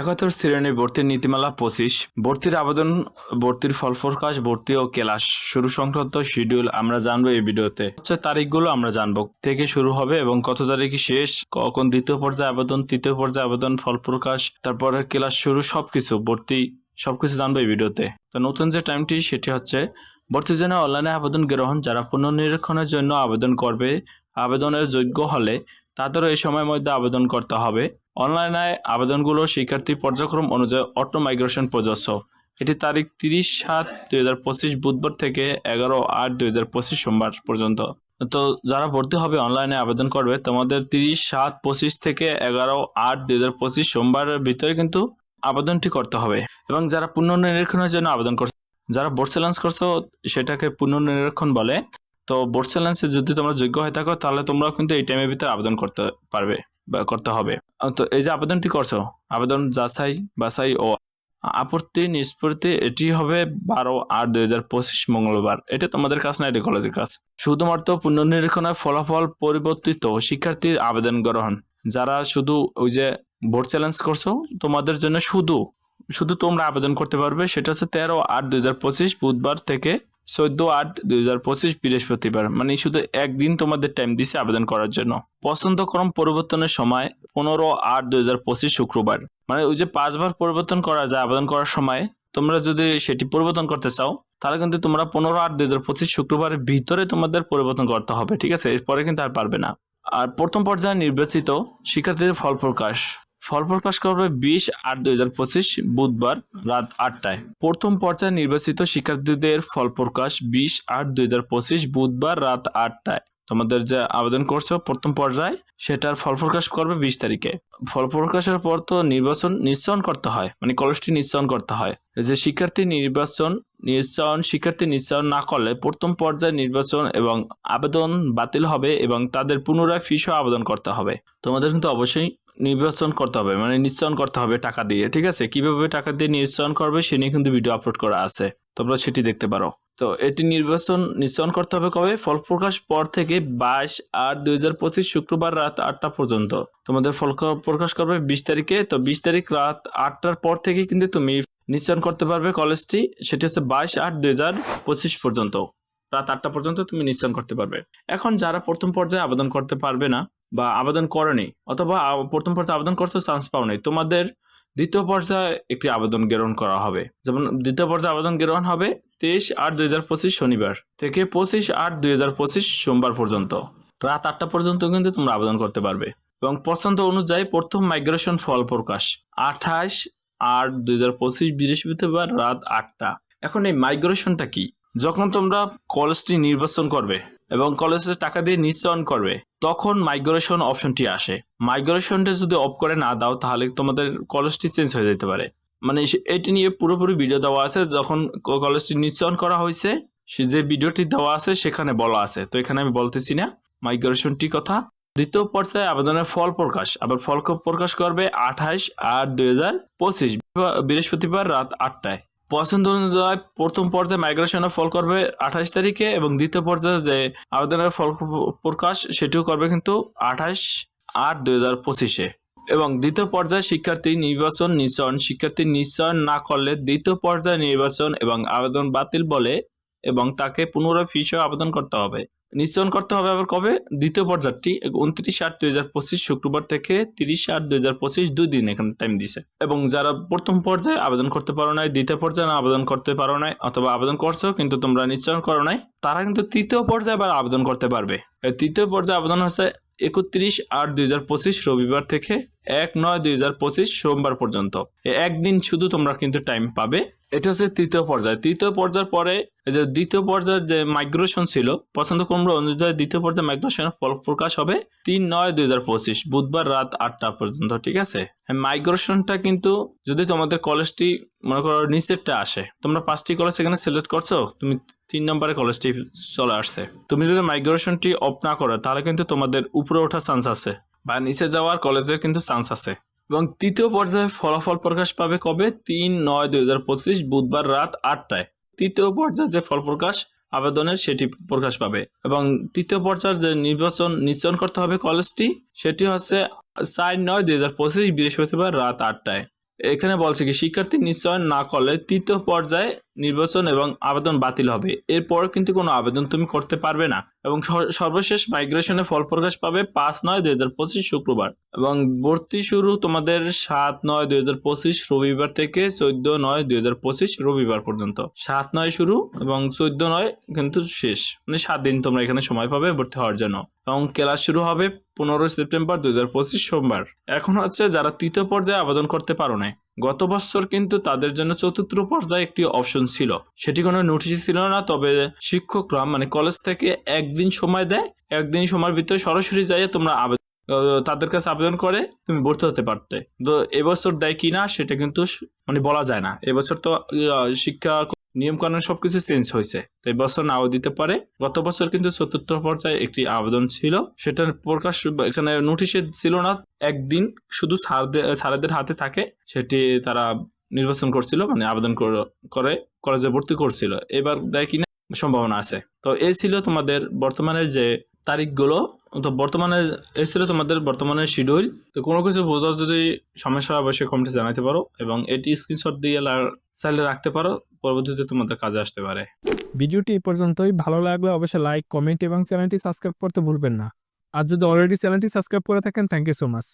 একাত্তর শ্রেণি ভর্তির নীতিমালা পঁচিশ। ভর্তির আবেদন, ভর্তির ফল প্রকাশ, ভর্তি ও ক্লাস শুরু সংক্রান্ত শিডিউল আমরা জানব এই ভিডিওতে। হচ্ছে তারিখগুলো আমরা জানব, থেকে শুরু হবে এবং কত তারিখে শেষ, কখন দ্বিতীয় পর্যায়ে আবেদন, তৃতীয় পর্যায়ে আবেদন, ফল প্রকাশ, তারপরে ক্লাস শুরু, সবকিছু, ভর্তি, সবকিছু জানব এই ভিডিওতে। তো নতুন যে টাইমটি, সেটি হচ্ছে ভর্তির জন্য অনলাইনে আবেদন গ্রহণ, যারা পুনর্নিরীক্ষণের জন্য আবেদন করবে, আবেদনের যোগ্য হলে তাদেরও এই সময়ের মধ্যে আবেদন করতে হবে। অনলাইনে আবেদনগুলো শিক্ষার্থী পর্যায়ক্রম অনুযায়ী অটো মাইগ্রেশন প্রযোজ্য। এটি তারিখ তিরিশ সাত দুই হাজার পঁচিশ বুধবার থেকে এগারো আট দুই হাজার পঁচিশ সোমবার পর্যন্ত। তো যারা ভর্তি হবে অনলাইনে আবেদন করবে, তোমাদের তিরিশ সাত পঁচিশ থেকে এগারো আট দুই হাজার পঁচিশ সোমবারের ভিতরে কিন্তু আবেদনটি করতে হবে। এবং যারা পুনর্নিরীক্ষণের জন্য আবেদন করছে, যারা বোর্ড চ্যালেঞ্জ করছ, সেটাকে পুনর্নিরীক্ষণ বলে। তো বোর্ড চ্যালেঞ্জে যদি তোমরা যোগ্য হয়ে থাকো, তাহলে তোমরাও কিন্তু এই টাইমের ভিতরে আবেদন করতে পারবে বা করতে হবে। তো এই যে আবেদনটি করছ, আবেদন যাচাই, বাছাই ও আপত্তি নিষ্পত্তি, এটি হবে বারো আট দুই হাজার পঁচিশ মঙ্গলবার। এটা তোমাদের কাজ না, এটি কলেজের কাজ। শুধুমাত্র পুনর্নিরীক্ষণের ফলাফল পরিবর্তিত শিক্ষার্থীর আবেদন গ্রহণ। যারা শুধু ওই যে বোর্ড চ্যালেঞ্জ করছ, তোমাদের জন্য শুধু শুধু তোমরা আবেদন করতে পারবে, সেটা হচ্ছে তেরো আট দুই হাজার পঁচিশ বুধবার থেকে চোদ্দ আট দুই হাজার পঁচিশ বৃহস্পতিবার মানে শুধু একদিন তোমাদের টাইম দিছে আবেদন করার জন্য। পছন্দ ক্রম পরিবর্তনের সময় পনেরো আট দুই হাজার পঁচিশ শুক্রবার মানে ওই যে পাঁচবার পরিবর্তন করা যায় আবেদন করার সময়, তোমরা যদি সেটি পরিবর্তন করতে চাও, তাহলে কিন্তু তোমরা পনেরো আট দুই হাজার পঁচিশ শুক্রবারের ভিতরে তোমাদের পরিবর্তন করতে হবে, ঠিক আছে? এরপরে কিন্তু আর পারবে না। আর প্রথম পর্যায়ে নির্বাচিত শিক্ষার্থীদের ফল প্রকাশ। ফল প্রকাশ করবে বিশ আট দুই হাজার পঁচিশ বুধবার রাত আটটায়। প্রথম পর্যায়ে নির্বাচিত শিক্ষার্থীদের ফল প্রকাশ বিশ আট দুই হাজার পঁচিশ বুধবার রাত আটটায়। তোমাদের যে আবেদন করছ প্রথম পর্যায়ে, সেটার ফল প্রকাশ করবে বিশ তারিখে। ফল প্রকাশের পর তো নির্বাচন নিশ্চয়ন করতে হয় মানে কলেজটি নিশ্চয়ন করতে হয়। যে শিক্ষার্থী নির্বাচন নিশ্চয়ন, শিক্ষার্থী নিশ্চয়ন না করলে প্রথম পর্যায়ে নির্বাচন এবং আবেদন বাতিল হবে এবং তাদের পুনরায় ফিসও আবেদন করতে হবে। তোমাদের কিন্তু অবশ্যই নির্বাচন করতে হবে মানে নিশ্চয়ন করতে হবে টাকা দিয়ে, ঠিক আছে? কীভাবে টাকা দিয়ে নিশ্চয়ন করবে সে নিয়ে কিন্তু ভিডিও আপলোড করা আছে, তোমরা সেটি দেখতে পারো। তো এটি নির্বাচন, নিশ্চয়ন করতে হবে কবে? ফল প্রকাশ পর থেকে বাইশ আট দুই শুক্রবার রাত আটটা পর্যন্ত। তোমাদের ফল প্রকাশ করবে বিশ তারিখে, তো বিশ তারিখ রাত আটটার পর থেকে কিন্তু তুমি নিশ্চয়ন করতে পারবে কলেজটি, সেটি হচ্ছে বাইশ আট দুই হাজার পঁচিশ পর্যন্ত। রাত আটটা পর্যন্ত তুমি নিশ্চয়ন করতে পারবে। এখন যারা প্রথম পর্যায়ে আবেদন করতে পারবে না বা আবেদন করেনি অথবা প্রথম পর্যায়ে আবেদন করতে চান্স পাও নাই। তোমাদের দ্বিতীয় পর্যায়ে একটি আবেদন গ্রহণ করা হবে। যেমন দ্বিতীয় পর্যায়ে আবেদন গ্রহণ হবে তেইশ আট দুই হাজার পঁচিশ শনিবার থেকে পঁচিশ আট দুই হাজার পঁচিশ সোমবার পর্যন্ত। রাত আটটা পর্যন্ত কিন্তু তোমরা আবেদন করতে পারবে। এবং পছন্দ অনুযায়ী প্রথম মাইগ্রেশন ফল প্রকাশ, আঠাশ আট দুই হাজার পঁচিশ বৃহস্পতিবার রাত আটটা। এখন এই মাইগ্রেশনটা কি? যখন তোমরা কলেজটি নির্বাচন করবে এবং কলেজে টাকা দিয়ে নিশ্চয়ন করবে, তখন মাইগ্রেশন অপশনটি আসে। মাইগ্রেশনটা যদি অফ করে না দাও, তাহলে তোমাদের কলেজটি চেঞ্জ হয়ে যেতে পারে। মানে এটি নিয়ে পুরোপুরি ভিডিও দেওয়া আছে, যখন কলেজটি নিশ্চয়ন করা হয়েছে, সে যে ভিডিওটি দেওয়া আছে, সেখানে বলা আছে। তো এখানে আমি বলতেছি না মাইগ্রেশনটি কথা। দ্বিতীয় পর্যায়ে আবেদনের ফল প্রকাশ। আবার ফল প্রকাশ করবে? আঠাইশ আট দুই হাজার পঁচিশ বৃহস্পতিবার রাত আটটায়। পছন্দ অনুযায়ী প্রথম পর্যায়ে মাইগ্রেশনের ফল করবে আঠাশ তারিখে এবং দ্বিতীয় পর্যায়ে যে আবেদনের ফল প্রকাশ সেটিও করবে কিন্তু আঠাশ আট দুই হাজার পঁচিশে। এবং দ্বিতীয় পর্যায়ে শিক্ষার্থী নির্বাচন নিশ্চয় শিক্ষার্থী নিশ্চয়ন না করলে দ্বিতীয় পর্যায়ে নির্বাচন এবং আবেদন বাতিল বলে এবং তাকে পুনরায় ফিস আবেদন করতে হবে। নিশ্চয়ন করতে হবে আবার কবে? দ্বিতীয় পর্যায়টি, উনত্রিশ আট দুই হাজার পঁচিশ শুক্রবার থেকে তিরিশ আট দুই হাজার পঁচিশ দুই দিন এখানে টাইম দিছে। এবং যারা প্রথম পর্যায়ে আবেদন করতে পারো নাই, দ্বিতীয় পর্যায়ে আবেদন করতে পারো নাই অথবা আবেদন করছ কিন্তু তোমরা নিশ্চয়ন করো নাই, তারা কিন্তু তৃতীয় পর্যায়ে আবার আবেদন করতে পারবে। তৃতীয় পর্যায়ে আবেদন হচ্ছে একত্রিশ আট দুই হাজার পঁচিশ রবিবার থেকে এক নয় দুই হাজার পঁচিশ সোমবার পর্যন্ত। একদিন শুধু তোমরা কিন্তু টাইম পাবে। এটা হচ্ছে তৃতীয় পর্যায়। তৃতীয় পর্যায়ের পরে যে দ্বিতীয় পর্যায়ের যে মাইগ্রেশন ছিল, পছন্দ ক্রম অনুযায়ী দ্বিতীয় পর্যায়ে মাইগ্রেশনের ফল প্রকাশ হবে তিন নয় দুই হাজার পঁচিশ, বুধবার রাত আটটা পর্যন্ত, ঠিক আছে? মাইগ্রেশনটা কিন্তু যদি তোমাদের কলেজটি মনে করো নিচেরটা আসে, তোমরা পাঁচটি কলেজ এখানে সিলেক্ট করছ, তুমি তিন নম্বরে কলেজটি চলে আসছে। তুমি যদি মাইগ্রেশনটি অফ না করো, তাহলে কিন্তু তোমাদের উপরে ওঠার চান্স আছে বা নিচে যাওয়ার কলেজের কিন্তু চান্স আছে। এবং তৃতীয় পর্যায়ে ফলাফল প্রকাশ পাবে কবে? তিন নয় দুই হাজার পঁচিশ বুধবার রাত আটটায়। তৃতীয় পর্যায়ে যে ফল প্রকাশ আবেদনের সেটি প্রকাশ পাবে। এবং তৃতীয় পর্যায়ের যে নির্বাচন নিশ্চয়ন করতে হবে কলেজটি সেটি হচ্ছে চার নয় দুই হাজার পঁচিশ বৃহস্পতিবার রাত আটটায়। এখানে বলছে কি, শিক্ষার্থী নিশ্চয়ন না করলে তৃতীয় পর্যায়ে নির্বাচন এবং আবেদন বাতিল হবে। এরপর কিন্তু কোনো আবেদন তুমি করতে পারবে না এবং সর্বশেষ মাইগ্রেশনে ফল প্রকাশ পাবে পাঁচ নয় দুই হাজার পঁচিশ শুক্রবার এবং ভর্তি শুরু তোমাদের সাত নয় দুই হাজার পঁচিশ রবিবার থেকে চোদ্দ নয় দুই হাজার পঁচিশ রবিবার পর্যন্ত। সাত নয় শুরু এবং চোদ্দ নয় কিন্তু শেষ। মানে সাত দিন তোমরা এখানে সময় পাবে ভর্তি হওয়ার জন্য এবং ক্লাস শুরু হবে পনেরোই সেপ্টেম্বর দুই হাজার পঁচিশ সোমবার। এখন হচ্ছে যারা তৃতীয় পর্যায়ে আবেদন করতে পারো না গত বছর কিন্তু তাদের জন্য চতুর্থ পর্যায়ে একটি অপশন ছিল। সেটি কোনো নোটিশ ছিল না, তবে শিক্ষকরা মানে কলেজ থেকে একদিন সময় দেয়, একদিন সময়ের ভিতরে সরাসরি যাই তোমরা আবেদন তাদের কাছে আবেদন করে তুমি ভর্তি হতে পারতে। তো এবছর দেয় কি না সেটা কিন্তু মানে বলা যায় না। এবছর তো শিক্ষা নিয়ম কানুন সবকিছু চেঞ্জ হয়েছে। তো এবছর নাও দিতে পারে। গত বছর কিন্তু চতুর্থ পর্যায়ে একটি আবেদন ছিল। সেটা প্রকাশ এখানে নোটিশে ছিল না। একদিন শুধু স্যারেদের হাতে থাকে। সেটি তারা নির্বাচন করছিল মানে আবেদন করে কলেজে ভর্তি করছিল। এবার দেয় কিনা সম্ভাবনা আছে। তো এই ছিল তোমাদের বর্তমানে যে তারিখগুলো তো বর্তমানে এসেছিল ছিল তোমাদের বর্তমানে শিডিউল তো কোনো কিছু বোঝার যদি সমস্যা হয়, অবশ্যই কমেন্টে জানাতে পারো এবং এটি স্ক্রিনশট দিয়ে চাইলে রাখতে পারো, পরবর্তীতে তোমাদের কাজে আসতে পারে। ভিডিওটি এই পর্যন্তই। ভালো লাগলে অবশ্যই লাইক কমেন্ট এবং চ্যানেলটি সাবস্ক্রাইব করতে ভুলবেন না। আর যদি অলরেডি চ্যানেলটি সাবস্ক্রাইব করে থাকেন থ্যাংক ইউ সো মাচ